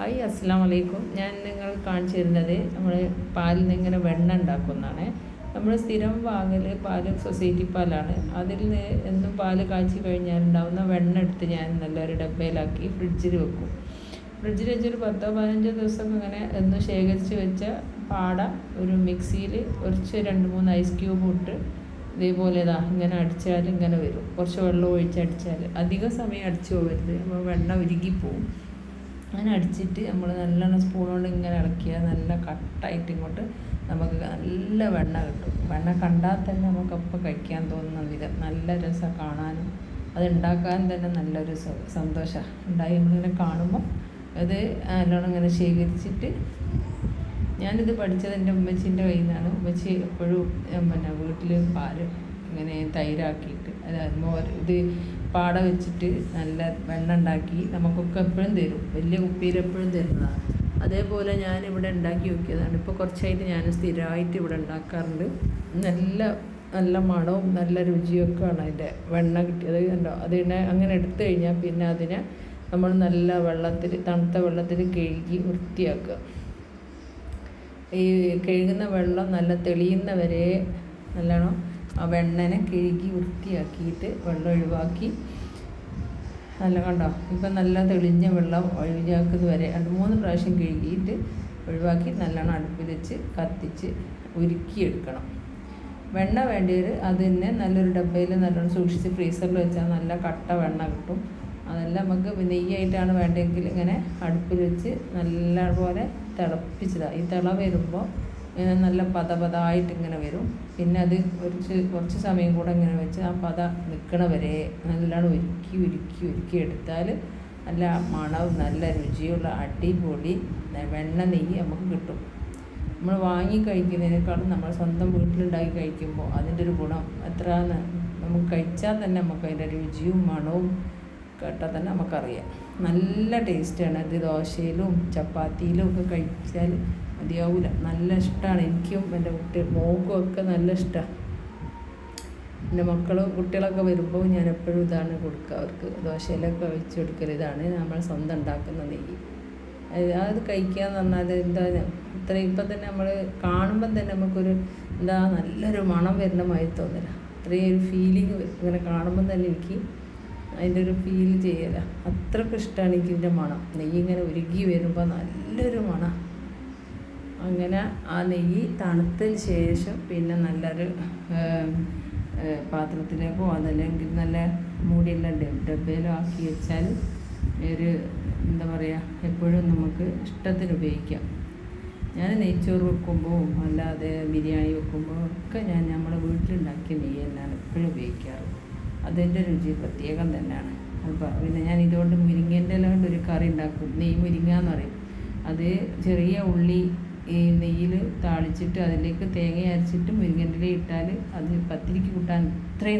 Hi അസ്സാം വലൈക്കും ഞാൻ നിങ്ങൾ കാണിച്ചു തരുന്നത് നമ്മൾ പാലിൽ നിന്ന് ഇങ്ങനെ വെണ്ണ ഉണ്ടാക്കുന്നതാണ്. നമ്മൾ സ്ഥിരം വാങ്ങൽ പാൽ സൊസൈറ്റി പാലാണ്. അതിൽ നിന്ന് എന്നും പാൽ കാച്ചി കഴിഞ്ഞാൽ ഉണ്ടാകുന്ന വെണ്ണ എടുത്ത് ഞാൻ നല്ലൊരു ഡബ്ബയിലാക്കി ഫ്രിഡ്ജിൽ വെക്കും. ഫ്രിഡ്ജിൽ വെച്ചൊരു പത്തോ പതിനഞ്ചോ ദിവസം ഇങ്ങനെ എന്ന് ശേഖരിച്ച് വെച്ച പാട ഒരു മിക്സിയിൽ കുറച്ച് രണ്ട് മൂന്ന് ഐസ് ക്യൂബ് ഇട്ട് ഇതേപോലെ ഇതാ ഇങ്ങനെ അടിച്ചാൽ ഇങ്ങനെ വരും. കുറച്ച് വെള്ളം ഒഴിച്ച് അടിച്ചാൽ അധികം സമയം അടിച്ചു പോകരുത്. അപ്പോൾ വെണ്ണ ഉരുകിപ്പോവും അങ്ങനെ അടിച്ചിട്ട് നമ്മൾ നല്ലോണം സ്പൂൺ കൊണ്ട് ഇങ്ങനെ ഇളക്കിയാൽ നല്ല കട്ടായിട്ട് ഇങ്ങോട്ട് നമുക്ക് നല്ല വെണ്ണ കിട്ടും. വെണ്ണ കണ്ടാൽ തന്നെ നമുക്ക് അപ്പം കഴിക്കാൻ തോന്നുന്ന വിധം നല്ല രസം കാണാനും. അത് ഉണ്ടാക്കാൻ തന്നെ നല്ലൊരു സന്തോഷമാണ് ഉണ്ടായി നമ്മളിങ്ങനെ കാണുമ്പോൾ അത് നല്ലോണം ഇങ്ങനെ ശേഖരിച്ചിട്ട് ഞാനിത് പഠിച്ചത് എന്റെ ഉമ്മച്ചിന്റെ കയ്യിൽ നിന്നാണ് ഉമ്മച്ചി എപ്പോഴും പിന്നെ വീട്ടിൽ പാൽ ഇങ്ങനെ തൈരാക്കിയിട്ട്. അതായത് ഇത് പാട വെച്ചിട്ട് നല്ല വെണ്ണ ഉണ്ടാക്കി നമുക്കൊക്കെ എപ്പോഴും തരും. വലിയ കുപ്പിയിൽ എപ്പോഴും തരുന്നതാണ്. അതേപോലെ ഞാൻ ഇവിടെ ഉണ്ടാക്കി നോക്കിയതാണ്. ഇപ്പോൾ കുറച്ചായിട്ട് ഞാൻ സ്ഥിരമായിട്ട് ഇവിടെ ഉണ്ടാക്കാറുണ്ട്. നല്ല നല്ല മണവും നല്ല രുചിയൊക്കെയാണ് അതിന്റെ വെണ്ണ കിട്ടിയത്. കണ്ടോ? അതിനെ അങ്ങനെ എടുത്തു കഴിഞ്ഞാൽ പിന്നെ അതിനെ നമ്മൾ നല്ല വെള്ളത്തിൽ തണുത്ത വെള്ളത്തിൽ കഴുകി വൃത്തിയാക്കുക. ഈ കഴുകുന്ന വെള്ളം നല്ല തെളിയുന്ന വരെ നല്ലോണം ആ വെണ്ണനെ കിഴുകി വൃത്തിയാക്കിയിട്ട് വെള്ളം ഒഴിവാക്കി. നല്ല കണ്ടോ? ഇപ്പം നല്ല തെളിഞ്ഞ വെള്ളം ഒഴിവാക്കുന്നത് വരെ രണ്ട് മൂന്ന് പ്രാവശ്യം കഴുകിയിട്ട് ഒഴിവാക്കി നല്ലോണം അടുപ്പിൽ വെച്ച് കത്തിച്ച് ഉരുക്കിയെടുക്കണം. വെണ്ണ വേണ്ടിയവർ അത് തന്നെ നല്ലൊരു ഡബ്ബയിൽ നല്ലോണം സൂക്ഷിച്ച് ഫ്രീസറിൽ വെച്ചാൽ നല്ല കട്ട വെണ്ണ കിട്ടും. അതെല്ലാം നമുക്ക് നെയ്യായിട്ടാണ് വേണ്ടതെങ്കിൽ ഇങ്ങനെ അടുപ്പിൽ വെച്ച് നല്ലപോലെ തിളപ്പിച്ചതാണ് ഈ തിള വരുമ്പോൾ നല്ല പത പതായിട്ട് ഇങ്ങനെ വരും. പിന്നെ അത് കുറച്ച് കുറച്ച് സമയം കൂടെ ഇങ്ങനെ വെച്ച് ആ പത നിൽക്കണ വരെ നല്ലോണം ഉരുക്കി ഉരുക്കി ഉരുക്കി എടുത്താൽ നല്ല മണവും നല്ല രുചിയുള്ള അടിപൊളി വെണ്ണ നെയ്യ് നമുക്ക് കിട്ടും. നമ്മൾ വാങ്ങി കഴിക്കുന്നതിനേക്കാളും നമ്മൾ സ്വന്തം വീട്ടിലുണ്ടാക്കി കഴിക്കുമ്പോൾ അതിന്റെ ഒരു ഗുണം എത്ര നമുക്ക് കഴിച്ചാൽ തന്നെ നമുക്ക് അതിന്റെ രുചിയും മണവും കേട്ടാൽ തന്നെ നമുക്കറിയാം. നല്ല ടേസ്റ്റാണ്. ഇത് ദോശയിലും ചപ്പാത്തിയിലും ഒക്കെ കഴിച്ചാൽ മതിയാവില്ല നല്ല ഇഷ്ടമാണ് എനിക്കും എന്റെ കുട്ടി മോക്കും ഒക്കെ നല്ല ഇഷ്ടമാണ് എന്റെ മക്കളും കുട്ടികളൊക്കെ വരുമ്പോൾ ഞാൻ എപ്പോഴും ഇതാണ് കൊടുക്കുക. അവർക്ക് ദോശയിലൊക്കെ വെച്ച് കൊടുക്കൽ ഇതാണ് നമ്മൾ സ്വന്തം ഉണ്ടാക്കുന്ന നെയ്യ്. അത് കഴിക്കുക എന്ന് പറഞ്ഞാൽ എന്താ ഇത്ര ഇപ്പം തന്നെ നമ്മൾ കാണുമ്പം തന്നെ നമുക്കൊരു എന്താ നല്ലൊരു മണം വരുന്ന മാതിരി തോന്നില്ല അത്രയും ഒരു ഫീലിംഗ് ഇങ്ങനെ കാണുമ്പം തന്നെ എനിക്ക് അതിന്റെ ഒരു ഫീൽ ചെയ്യല. അത്രയ്ക്ക് ഇഷ്ടമാണ് എനിക്ക് മണം. നെയ്യ് ഇങ്ങനെ ഉരുകി വരുമ്പോൾ നല്ലൊരു അങ്ങനെ ആ നെയ്യ് തണുത്തതിന് ശേഷം പിന്നെ നല്ലൊരു പാത്രത്തിലേക്കോ അതല്ലെങ്കിൽ നല്ല മൂടിയുള്ള ഡബ്ബയിലോ ആക്കി വെച്ചാൽ ഒരു എന്താ പറയുക എപ്പോഴും നമുക്ക് ഇഷ്ടത്തിന് ഉപയോഗിക്കാം. ഞാൻ നെയ്ച്ചോറ് വെക്കുമ്പോൾ അല്ലാതെ ബിരിയാണി വെക്കുമ്പോൾ ഒക്കെ ഞാൻ നമ്മുടെ വീട്ടിലുണ്ടാക്കിയ നെയ്യ് തന്നെയാണ് എപ്പോഴും ഉപയോഗിക്കാറ്. അതിന്റെ രുചി പ്രത്യേകം തന്നെയാണ്. അപ്പോൾ പിന്നെ ഞാൻ ഇതുകൊണ്ട് മുരിങ്ങേന്റെ എല്ലാം കൊണ്ട് ഒരു കറി ഉണ്ടാക്കും. നെയ്യ് മുരിങ്ങ എന്ന് പറയും. അത് ചെറിയ ഉള്ളി ഈ നെയ്യിൽ താളിച്ചിട്ട് അതിലേക്ക് തേങ്ങ അരച്ചിട്ട് മുരിങ്ങന്റെ ഇട്ടാൽ അത് പത്തിരിക്ക് കൂട്ടാൻ ഇത്രയും